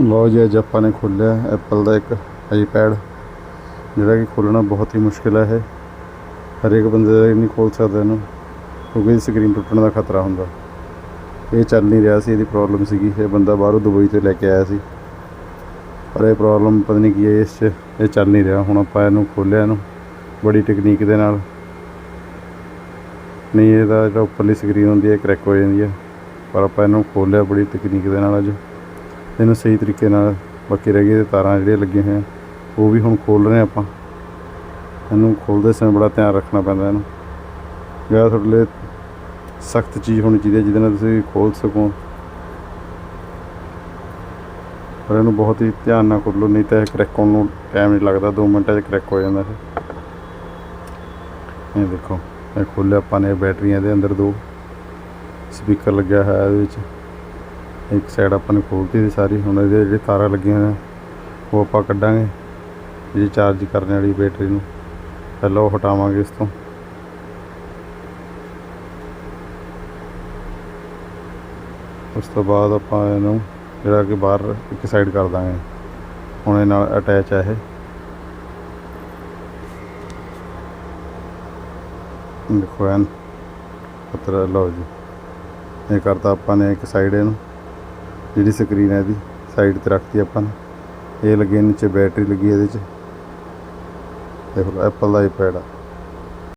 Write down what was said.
ਲਓ ਜੀ, ਅੱਜ ਆਪਾਂ ਨੇ ਖੋਲ੍ਹਿਆ ਐਪਲ ਦਾ ਇੱਕ ਆਈਪੈਡ ਜਿਹੜਾ ਕਿ ਖੋਲ੍ਹਣਾ ਬਹੁਤ ਹੀ ਮੁਸ਼ਕਿਲ ਹੈ ਇਹ। ਹਰੇਕ ਬੰਦੇ ਨਹੀਂ ਖੋਲ੍ਹ ਸਕਦਾ ਇਹਨੂੰ, ਕਿਉਂਕਿ ਇਹਦੀ ਸਕਰੀਨ ਟੁੱਟਣ ਦਾ ਖਤਰਾ ਹੁੰਦਾ। ਇਹ ਚੱਲ ਨਹੀਂ ਰਿਹਾ ਸੀ, ਇਹਦੀ ਪ੍ਰੋਬਲਮ ਸੀਗੀ। ਇਹ ਬੰਦਾ ਬਾਹਰੋਂ ਦੁਬਈ ਤੋਂ ਲੈ ਕੇ ਆਇਆ ਸੀ। ਪਰ ਇਹ ਪ੍ਰੋਬਲਮ ਪਤਾ ਨਹੀਂ ਕੀ ਹੈ, ਇਸ 'ਚ ਇਹ ਚੱਲ ਨਹੀਂ ਰਿਹਾ। ਹੁਣ ਆਪਾਂ ਇਹਨੂੰ ਖੋਲ੍ਹਿਆ ਇਹਨੂੰ, ਬੜੀ ਟੈਕਨੀਕ ਦੇ ਨਾਲ। ਨਹੀਂ, ਇਹਦਾ ਜਿਹੜਾ ਉੱਪਰਲੀ ਸਕਰੀਨ ਹੁੰਦੀ ਹੈ ਕਰੈਕ ਹੋ ਜਾਂਦੀ ਹੈ। ਪਰ ਆਪਾਂ ਇਹਨੂੰ ਖੋਲ੍ਹਿਆ ਬੜੀ ਤਕਨੀਕ ਦੇ ਨਾਲ ਅੱਜ। ਇਹਨੂੰ ਸਹੀ ਤਰੀਕੇ ਨਾਲ ਬਾਕੀ ਰਹਿ ਗਏ ਤਾਰਾਂ ਜਿਹੜੀਆਂ ਲੱਗੀਆਂ ਹੋਈਆਂ, ਉਹ ਵੀ ਹੁਣ ਖੋਲ ਰਹੇ ਹਾਂ ਆਪਾਂ। ਇਹਨੂੰ ਖੋਲਦੇ ਸਮੇਂ ਬੜਾ ਧਿਆਨ ਰੱਖਣਾ ਪੈਂਦਾ ਇਹਨੂੰ। ਜਿਹੜਾ ਤੁਹਾਡੇ ਲਈ ਸਖਤ ਚੀਜ਼ ਹੋਣੀ ਚਾਹੀਦੀ ਹੈ, ਜਿਹਦੇ ਨਾਲ ਤੁਸੀਂ ਖੋਲ ਸਕੋ। ਪਰ ਇਹਨੂੰ ਬਹੁਤ ਹੀ ਧਿਆਨ ਨਾਲ ਖੋਲੋ ਨਹੀਂ ਤਾਂ ਇਹ ਕਰੈਕ ਹੋਣ ਨੂੰ ਟਾਈਮ ਨਹੀਂ ਲੱਗਦਾ 2 ਮਿੰਟਾਂ 'ਚ ਕਰੈਕ ਹੋ ਜਾਂਦਾ ਇਹ। ਇਹ ਦੇਖੋ, ਇਹ ਖੋਲਿਆ ਆਪਾਂ ਨੇ ਬੈਟਰੀਆਂ ਦੇ ਅੰਦਰ ਦੋ। ਸਪੀਕਰ ਲੱਗਿਆ ਹੋਇਆ ਇਹਦੇ ਵਿੱਚ। ਇੱਕ ਸਾਈਡ ਆਪਾਂ ਨੇ ਖੋਲਤੀ ਸੀ ਸਾਰੀ, ਹੁਣ ਇਹਦੇ ਜਿਹੜੇ ਤਾਰਾਂ ਲੱਗੀਆਂ ਨੇ ਉਹ ਆਪਾਂ ਕੱਢਾਂਗੇ। ਜਿਹੜੀ ਚਾਰਜ ਕਰਨ ਵਾਲੀ ਬੈਟਰੀ ਨੂੰ। ਪਹਿਲਾਂ ਉਹ ਹਟਾਵਾਂਗੇ ਇਸ ਤੋਂ। ਉਸ ਤੋਂ ਬਾਅਦ ਆਪਾਂ ਇਹਨੂੰ ਜਿਹੜਾ ਕਿ ਬਾਹਰ ਇੱਕ ਸਾਈਡ ਕਰ ਦਾਂਗੇ। ਹੁਣ ਇਹ ਨਾਲ ਅਟੈਚ ਹੈ ਇਹ। ਦੇਖੋ ਐਨ। ਪਤਰਾ, ਲਓ ਜੀ। ਇਹ ਕਰਤਾ ਆਪਾਂ ਨੇ ਇੱਕ ਸਾਈਡ ਇਹਨੂੰ। ਜਿਹੜੀ ਸਕਰੀਨ ਹੈ ਇਹਦੀ ਸਾਈਡ ਤੇ ਰੱਖਤੀ ਆਪਾਂ ਨੇ। ਇਹ ਲੱਗੇ ਨੀਚੇ ਬੈਟਰੀ ਲੱਗੀ ਇਹਦੇ 'ਚ। ਦੇਖੋ ਐਪਲ ਦਾ ਆਈਪੈਡ ਆ।